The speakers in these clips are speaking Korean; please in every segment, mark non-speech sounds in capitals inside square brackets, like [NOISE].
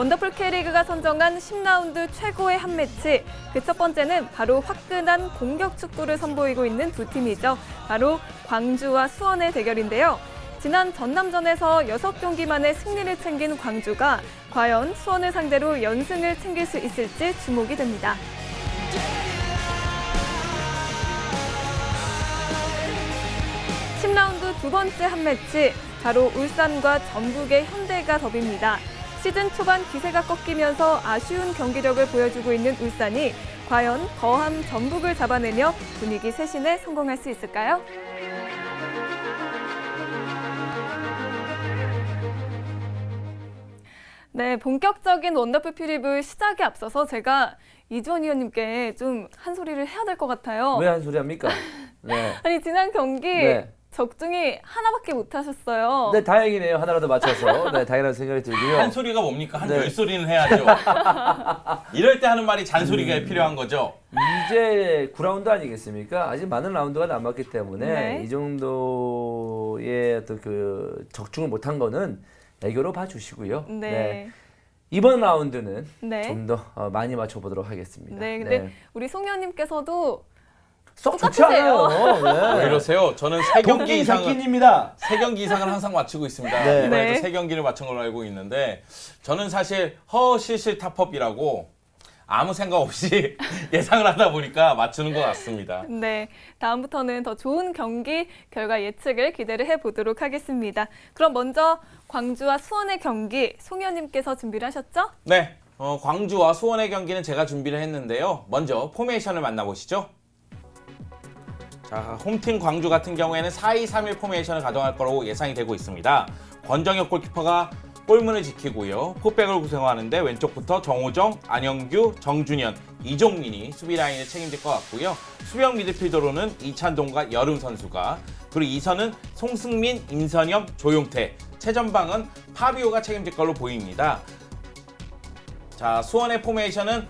원더풀 K리그가 선정한 10라운드 최고의 한 매치. 그 첫 번째는 바로 화끈한 공격 축구를 선보이고 있는 두 팀이죠. 바로 광주와 수원의 대결인데요. 지난 전남전에서 6경기 만에 승리를 챙긴 광주가 과연 수원을 상대로 연승을 챙길 수 있을지 주목이 됩니다. (10라운드) 두 번째 한 매치 바로 울산과 전북의 현대가 더비입니다. 시즌 초반 기세가 꺾이면서 아쉬운 경기력을 보여주고 있는 울산이 과연 더함 전북을 잡아내며 분위기 쇄신에 성공할 수 있을까요? 네, 본격적인 원더풀 피리브 시작에 앞서서 제가 이주원 의원님께 좀 한 소리를 해야 될 것 같아요. 왜 한 소리 합니까? [LAUGHS] 네. 아니 지난 경기 네. 적중이 하나밖에 못 하셨어요. 네, 다행이네요. 하나라도 맞춰서. 네, 다행이라는 생각이 들고요. 한 소리가 뭡니까? 한 네. 열 소리는 해야죠. [LAUGHS] 이럴 때 하는 말이 잔소리가 음. 필요한 거죠. 이제 9라운드 아니겠습니까? 아직 많은 라운드가 남았기 때문에 네. 이 정도의 어떤 그 적중을 못한 거는 애교로 봐주시고요. 네. 이번 라운드는 네. 좀 더 많이 맞춰보도록 하겠습니다. 네, 근데 우리 송 의원님께서도 쏙 좋지 똑같으세요. 않아요. 왜 네. 이러세요? 저는 세 경기 경기입니다. 세 경기 이상은 항상 맞추고 있습니다. 네. 이번에도 네. 세 경기를 맞춘 걸로 알고 있는데 저는 사실 허실실 탑업이라고 아무 생각 없이 [LAUGHS] 예상을 하다 보니까 맞추는 것 같습니다. 네, 다음부터는 더 좋은 경기 결과 예측을 기대를 해보도록 하겠습니다. 그럼 먼저 광주와 수원의 경기 송 의원님께서 준비를 하셨죠? 네, 어, 광주와 수원의 경기는 제가 준비를 했는데요. 먼저 포메이션을 만나보시죠. 자, 홈팀 광주 같은 경우에는 4-2-3-1 포메이션을 가동할 거라고 예상이 되고 있습니다. 권정혁 골키퍼가 골문을 지키고요. 포백을 구성하는데 왼쪽부터 정호정, 안영규, 정준현, 이종민이 수비 라인을 책임질 것 같고요. 수비형 미드필더로는 이찬동과 여름 선수가 그리고 이선은 송승민, 임선영, 조용태, 최전방은 파비오가 책임질 걸로 보입니다. 자, 수원의 포메이션은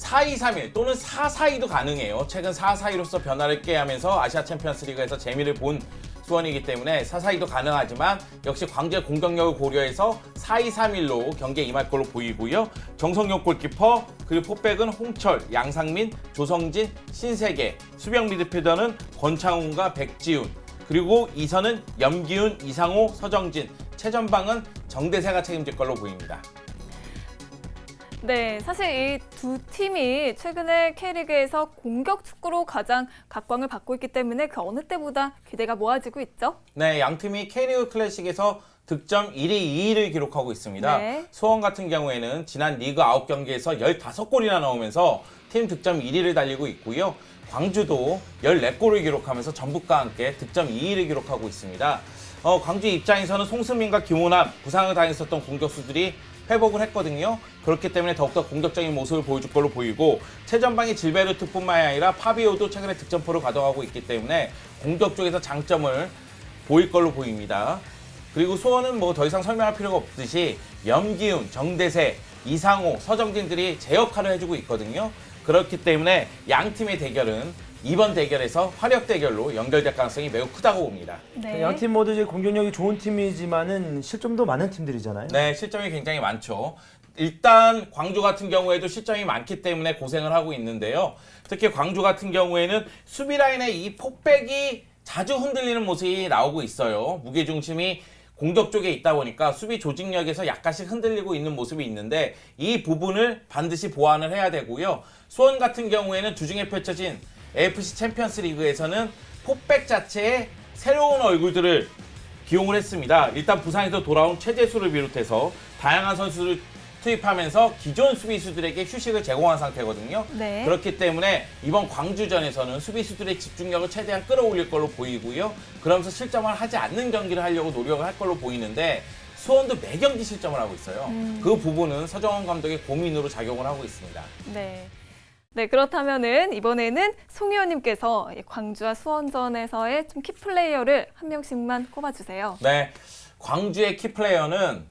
4-2-3-1 또는 4-4-2도 가능해요. 최근 4-4-2로서 변화를 꾀하면서 아시아 챔피언스 리그에서 재미를 본 수원이기 때문에 4-4-2도 가능하지만 역시 광주의 공격력을 고려해서 4-2-3-1로 경기에 임할 걸로 보이고요. 정성용 골키퍼 그리고 포백은 홍철, 양상민, 조성진, 신세계 수비형 미드필더는 권창훈과 백지훈 그리고 이선은 염기훈, 이상호, 서정진 최전방은 정대세가 책임질 걸로 보입니다. 네, 사실 이 두 팀이 최근에 K리그에서 공격 축구로 가장 각광을 받고 있기 때문에 그 어느 때보다 기대가 모아지고 있죠. 네, 양 팀이 K리그 클래식에서 득점 1위, 2위를 기록하고 있습니다. 네. 수원 같은 경우에는 지난 리그 9경기에서 15골이나 넣으면서 팀 득점 1위를 달리고 있고요. 광주도 14골을 기록하면서 전북과 함께 득점 2위를 기록하고 있습니다. 어, 광주 입장에서는 송승민과 김호남 부상을 당했었던 공격수들이 회복을 했거든요. 그렇기 때문에 더욱더 공격적인 모습을 보여줄 걸로 보이고 최전방의 질베르트뿐만 아니라 파비오도 최근에 득점포를 가동하고 있기 때문에 공격 쪽에서 장점을 보일 걸로 보입니다. 그리고 수원은 뭐 더 이상 설명할 필요가 없듯이 염기훈, 정대세, 이상호, 서정진들이 제 역할을 해주고 있거든요. 그렇기 때문에 양 팀의 대결은 이번 대결에서 화력 대결로 연결될 가능성이 매우 크다고 봅니다. 네. 양팀 모두 이제 공격력이 좋은 팀이지만은 실점도 많은 팀들이잖아요. 네, 실점이 굉장히 많죠. 일단 광주 같은 경우에도 실점이 많기 때문에 고생을 하고 있는데요. 특히 광주 같은 경우에는 수비 라인의 이 폭백이 자주 흔들리는 모습이 나오고 있어요. 무게 중심이 공격 쪽에 있다 보니까 수비 조직력에서 약간씩 흔들리고 있는 모습이 있는데 이 부분을 반드시 보완을 해야 되고요. 수원 같은 경우에는 주중에 펼쳐진 AFC 챔피언스 리그에서는 폭백 자체에 새로운 얼굴들을 기용을 했습니다. 일단 부산에서 돌아온 최재수를 비롯해서 다양한 선수를 투입하면서 기존 수비수들에게 휴식을 제공한 상태거든요. 네. 그렇기 때문에 이번 광주전에서는 수비수들의 집중력을 최대한 끌어올릴 걸로 보이고요. 그러면서 실점을 하지 않는 경기를 하려고 노력을 할 걸로 보이는데 수원도 매 경기 실점을 하고 있어요. 그 부분은 서정원 감독의 고민으로 작용을 하고 있습니다. 네. 네, 그렇다면은 이번에는 송 의원님께서 이 광주와 수원전에서의 좀 키플레이어를 한 명씩만 꼽아주세요. 네, 광주의 키플레이어는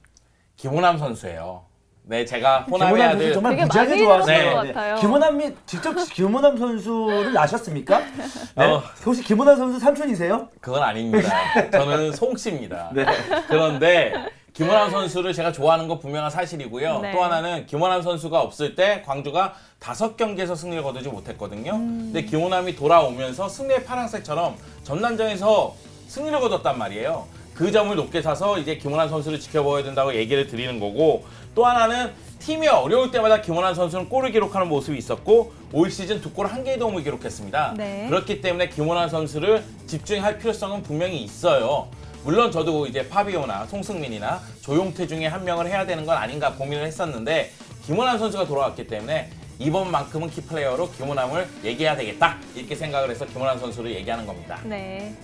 김호남 선수예요. 네, 제가 호남의 김호남 선수 아들 정말 되게 무지하게 많이 좋아하는 들었던 것 같아요. 김호남 이 직접 [LAUGHS] 김호남 선수를 아셨습니까? 네? 어. 혹시 김호남 선수 삼촌이세요? 그건 아닙니다. 저는 송 씨입니다. 네. 그런데 김원환 선수를 제가 좋아하는 건 분명한 사실이고요. 네. 또 하나는 김원환 선수가 없을 때 광주가 다섯 경기에서 승리를 거두지 못했거든요. 음. 근데 김원환이 돌아오면서 승리의 파란색처럼 전남전에서 승리를 거뒀단 말이에요. 그 점을 높게 사서 이제 김원환 선수를 지켜봐야 된다고 얘기를 드리는 거고 또 하나는 팀이 어려울 때마다 김원환 선수는 골을 기록하는 모습이 있었고 올 시즌 두 골 한 개의 도움을 기록했습니다. 네. 그렇기 때문에 김원환 선수를 집중할 필요성은 분명히 있어요. 물론 저도 이제 파비오나 송승민이나 조용태 중에 한 명을 해야 되는 건 아닌가 고민을 했었는데 김원환 선수가 돌아왔기 때문에 이번만큼은 키플레이어로 김원환을 얘기해야 되겠다 이렇게 생각을 해서 김원환 선수를 얘기하는 겁니다. 네.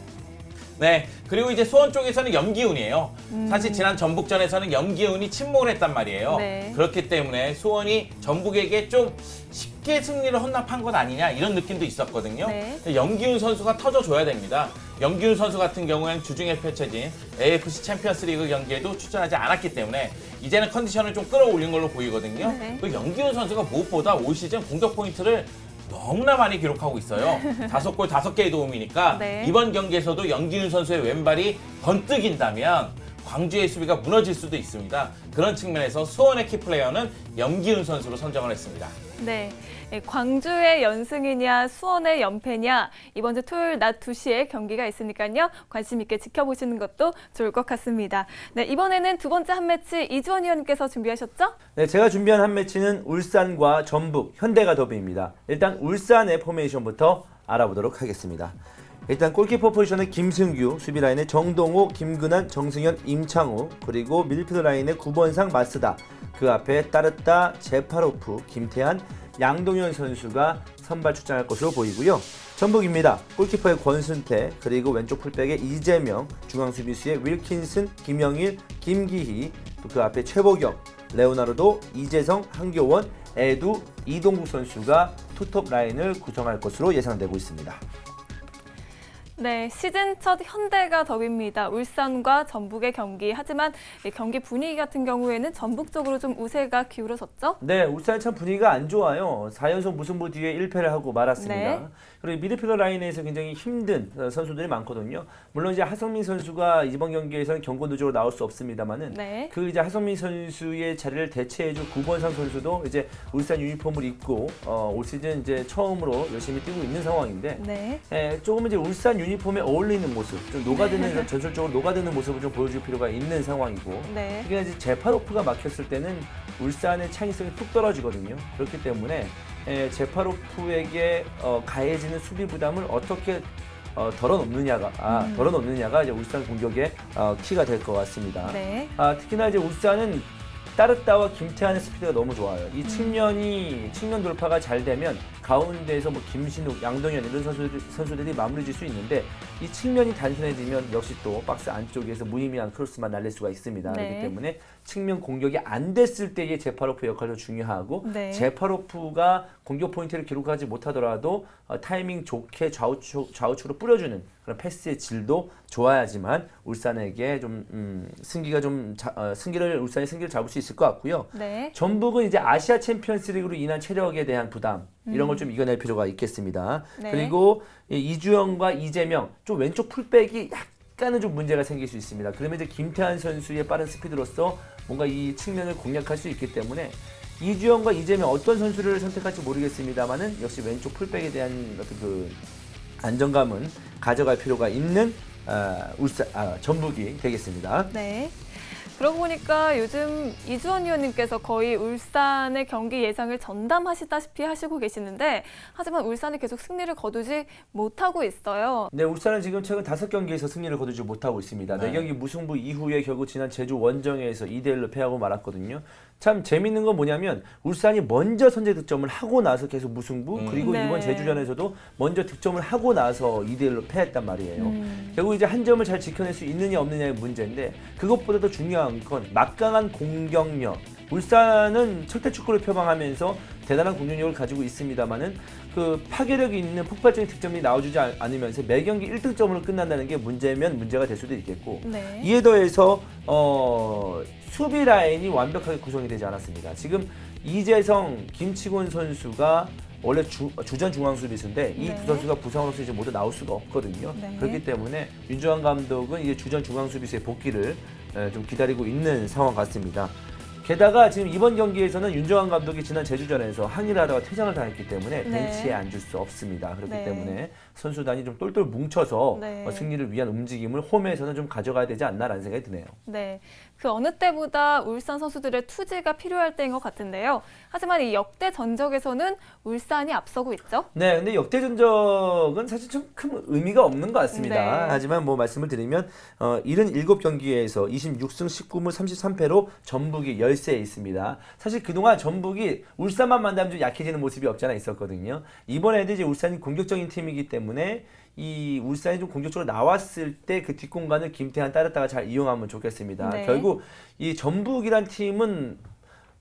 네. 그리고 이제 수원 쪽에서는 염기훈이에요. 사실 지난 전북전에서는 염기훈이 침묵을 했단 말이에요. 네. 그렇기 때문에 수원이 전북에게 좀 쉽게 승리를 헌납한 것 아니냐 이런 느낌도 있었거든요. 네. 염기훈 선수가 터져줘야 됩니다. 염기훈 선수 같은 경우에는 주중에 펼쳐진 AFC 챔피언스 리그 경기에도 출전하지 않았기 때문에 이제는 컨디션을 좀 끌어올린 걸로 보이거든요. 네. 그 염기훈 선수가 무엇보다 올 시즌 공격 포인트를 너무나 많이 기록하고 있어요. [LAUGHS] 다섯 골 다섯 개의 도움이니까 네. 이번 경기에서도 연기훈 선수의 왼발이 번뜩인다면 광주의 수비가 무너질 수도 있습니다. 그런 측면에서 수원의 키플레이어는 염기훈 선수로 선정을 했습니다. 네. 예, 광주의 연승이냐 수원의 연패냐 이번 주 토요일 낮 2시에 경기가 있으니까요. 관심 있게 지켜보시는 것도 좋을 것 같습니다. 네, 이번에는 두 번째 한 매치 이주원 위원님께서 준비하셨죠? 네, 제가 준비한 한 매치는 울산과 전북, 현대가 더비입니다. 일단 울산의 포메이션부터 알아보도록 하겠습니다. 일단 골키퍼 포지션은 김승규, 수비 라인에 정동호, 김근환, 정승현, 임창우, 그리고 밀피드 라인에 구번상, 마스다. 그 앞에 따르따, 제파로프, 김태한, 양동현 선수가 선발 출장할 것으로 보이고요. 전북입니다. 골키퍼의 권순태, 그리고 왼쪽 풀백의 이재명, 중앙 수비수의 윌킨슨, 김영일, 김기희, 또 그 앞에 최보경, 레오나르도, 이재성, 한교원, 에두, 이동국 선수가 투톱 라인을 구성할 것으로 예상되고 있습니다. 네, 시즌 첫 현대가 더비입니다. 울산과 전북의 경기. 하지만 이 경기 분위기 같은 경우에는 전북 쪽으로 좀 우세가 기울어졌죠? 네, 울산이 참 분위기가 안 좋아요. 4연속 무승부 뒤에 1패를 하고 말았습니다. 네. 그리고 미드필더 라인에서 굉장히 힘든 어, 선수들이 많거든요. 물론 이제 하성민 선수가 이번 경기에서는 경고 누적으로 나올 수 없습니다만은 네. 그 이제 하성민 선수의 자리를 대체해줄 구본상 선수도 이제 울산 유니폼을 입고 어, 올 시즌 이제 처음으로 열심히 뛰고 있는 상황인데 네. 예, 조금 이제 울산 유 니폼에 어울리는 모습, 좀 녹아드는 전술적으로 녹아드는 모습을 좀 보여줄 필요가 있는 상황이고 네. 특히나 이제 제파로프가 막혔을 때는 울산의 창의성이 툭 떨어지거든요. 그렇기 때문에 에, 제파로프에게 어, 가해지는 수비 부담을 어떻게 어, 덜어놓느냐가 아, 음. 덜어놓느냐가 이제 울산 공격의 어, 키가 될 것 같습니다. 네. 아, 특히나 이제 울산은 따르따와 김태환의 스피드가 너무 좋아요. 음. 이 측면이 측면 돌파가 잘 되면 가운데에서 뭐 김신욱, 양동현 이런 선수들, 선수들이 마무리 질 수 있는데 이 측면이 단순해지면 역시 또 박스 안쪽에서 무의미한 크로스만 날릴 수가 있습니다. 네. 그렇기 때문에 측면 공격이 안 됐을 때의 제파로프 역할도 중요하고 네. 제파로프가 공격 포인트를 기록하지 못하더라도 어, 타이밍 좋게 좌우측, 좌우측으로 뿌려주는 그런 패스의 질도 좋아야지만 울산에게 좀 음, 승기가 좀 자, 어, 승기를 울산이 승기를 잡을 수 있을 것 같고요. 네. 전북은 이제 아시아 챔피언스리그로 인한 체력에 대한 부담 이런 걸 좀 이겨낼 필요가 있겠습니다. 음. 네. 그리고 이 이주영과 이재명 좀 왼쪽 풀백이 약간은 좀 문제가 생길 수 있습니다. 그러면 이제 김태환 선수의 빠른 스피드로서 뭔가 이 측면을 공략할 수 있기 때문에 이주영과 이재명 어떤 선수를 선택할지 모르겠습니다만은 역시 왼쪽 풀백에 대한 어떤 그 안정감은 가져갈 필요가 있는 아, 울산 아, 전북이 되겠습니다. 네. 그러고 보니까 요즘 이주원 위원님께서 거의 울산의 경기 예상을 전담하시다시피 하시고 계시는데 하지만 울산이 계속 승리를 거두지 못하고 있어요. 네, 울산은 지금 최근 다섯 경기에서 승리를 거두지 못하고 있습니다. 네. 네. 경기 무승부 이후에 결국 지난 제주 원정에서 2대 1로 패하고 말았거든요. 참 재밌는 건 뭐냐면 울산이 먼저 선제 득점을 하고 나서 계속 무승부 음. 그리고 네. 이번 제주전에서도 먼저 득점을 하고 나서 2대 1로 패했단 말이에요. 음. 결국 이제 한 점을 잘 지켜낼 수 있느냐 없느냐의 문제인데 그것보다 더 중요한 건 막강한 공격력. 울산은 철퇴 축구를 표방하면서 대단한 공격력을 가지고 있습니다만은 그 파괴력이 있는 폭발적인 득점이 나와주지 않- 않으면서 매 경기 1득점으로 끝난다는 게 문제면 문제가 될 수도 있겠고 네. 이에 더해서 어, 수비 라인이 완벽하게 구성이 되지 않았습니다. 지금 이재성, 김치곤 선수가 원래 주, 주전 중앙 수비수인데 이 네. 두 선수가 부상으로서 이제 모두 나올 수가 없거든요. 네. 그렇기 때문에 윤주환 감독은 이제 주전 중앙 수비수의 복귀를 예, 좀 기다리고 있는 상황 같습니다. 게다가 지금 이번 경기에서는 윤정환 감독이 지난 제주전에서 항의를 하다가 퇴장을 당했기 때문에 네. 벤치에 앉을 수 없습니다. 그렇기 네. 때문에 선수단이 좀 똘똘 뭉쳐서 네. 어, 승리를 위한 움직임을 홈에서는 좀 가져가야 되지 않나라는 생각이 드네요. 네, 그 어느 때보다 울산 선수들의 투지가 필요할 때인 것 같은데요. 하지만 이 역대 전적에서는 울산이 앞서고 있죠. 네, 근데 역대 전적은 사실 좀 큰 의미가 없는 것 같습니다. 네. 하지만 뭐 말씀을 드리면 어, 77경기에서 26승 19무 33패로 전북이 열세에 있습니다. 사실 그동안 전북이 울산만 만나면 좀 약해지는 모습이 없지 않아 있었거든요. 이번에도 이제 울산이 공격적인 팀이기 때문에 이 울산이 좀 공격적으로 나왔을 때 그 뒷공간을 김태환 따랐다가 잘 이용하면 좋겠습니다. 네. 결국 이 전북이란 팀은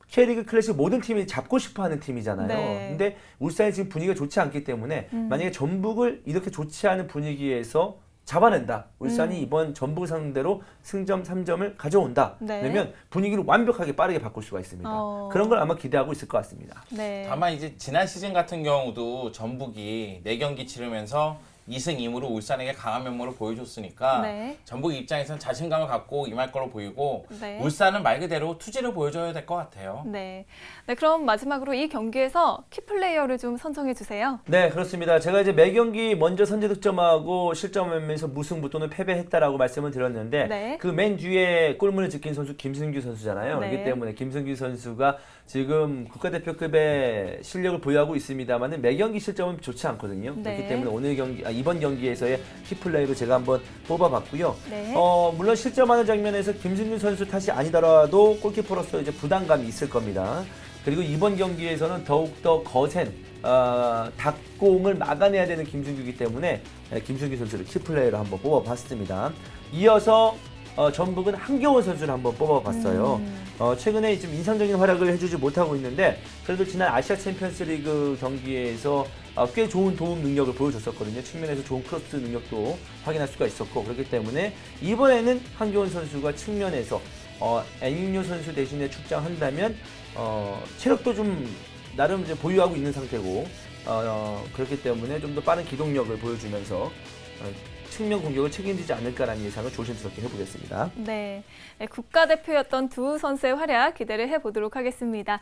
K리그 클래식 모든 팀이 잡고 싶어 하는 팀이잖아요. 네. 근데 울산이 지금 분위기가 좋지 않기 때문에 음. 만약에 전북을 이렇게 좋지 않은 분위기에서 잡아낸다. 울산이 음. 이번 전북 상대로 승점 3점을 가져온다. 네. 그러면 분위기를 완벽하게 빠르게 바꿀 수가 있습니다. 어. 그런 걸 아마 기대하고 있을 것 같습니다. 네. 다만 이제 지난 시즌 같은 경우도 전북이 4경기 치르면서 2승 2무로 울산에게 강한 면모를 보여줬으니까 네. 전북 입장에서는 자신감을 갖고 임할 걸로 보이고 네. 울산은 말 그대로 투지를 보여줘야 될 것 같아요. 네. 네, 그럼 마지막으로 이 경기에서 키플레이어를 좀 선정해 주세요. 네, 그렇습니다. 제가 이제 매 경기 먼저 선제 득점하고 실점하면서 무승부 또는 패배했다라고 말씀을 드렸는데 네. 그맨 뒤에 골문을 지킨 선수 김승규 선수잖아요. 네. 그렇기 때문에 김승규 선수가 지금 국가대표급의 실력을 보유하고 있습니다만은 매 경기 실점은 좋지 않거든요. 네. 그렇기 때문에 오늘 경기 아, 이번 경기에서의 키플레이로 제가 한번 뽑아봤고요. 네. 어, 물론 실점하는 장면에서 김승규 선수 탓이 아니더라도 골키퍼로서 이제 부담감이 있을 겁니다. 그리고 이번 경기에서는 더욱더 거센 어, 닭공을 막아내야 되는 김승규이기 때문에 예, 김승규 선수를 키플레이로 한번 뽑아봤습니다. 이어서 어, 전북은 한겨원 선수를 한번 뽑아봤어요. 음. 어, 최근에 좀 인상적인 활약을 해주지 못하고 있는데 그래도 지난 아시아 챔피언스 리그 경기에서 어, 꽤 좋은 도움 능력을 보여줬었거든요. 측면에서 좋은 크로스 능력도 확인할 수가 있었고 그렇기 때문에 이번에는 한겨원 선수가 측면에서 어, 애닝요 선수 대신에 출장한다면 어, 체력도 좀 나름 이제 보유하고 있는 상태고 어, 어, 그렇기 때문에 좀 더 빠른 기동력을 보여주면서 어, 측면 공격을 책임지지 않을까라는 예상을 조심스럽게 해보겠습니다. 네. 네, 국가대표였던 두 선수의 활약 기대를 해보도록 하겠습니다.